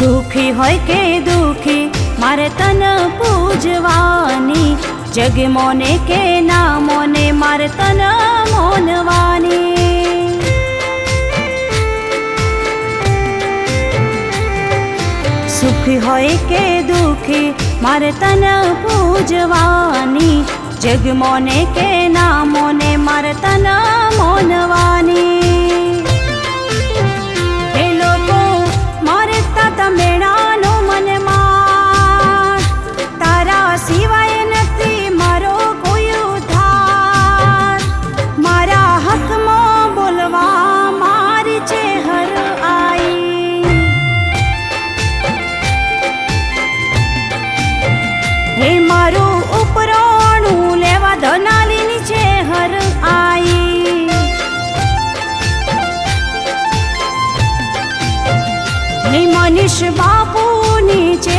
હોય કે દુખી, મારે તન પૂજવાની. જગ મોને કે ના મોને મારે તન મોનવાની. સુખી હોય કે દુખી, મારે તન પૂજવાની. જગ મોને કે ના મોને મારે સિવાય નથી મારો કોઈ ઉધાર મારા હકમાં બોલવા મારી છે હર આઈ. હે મારું ઉપરાણું લેવા ધનાલીની છે હર આઈ. હે મનીષ બાપુની છે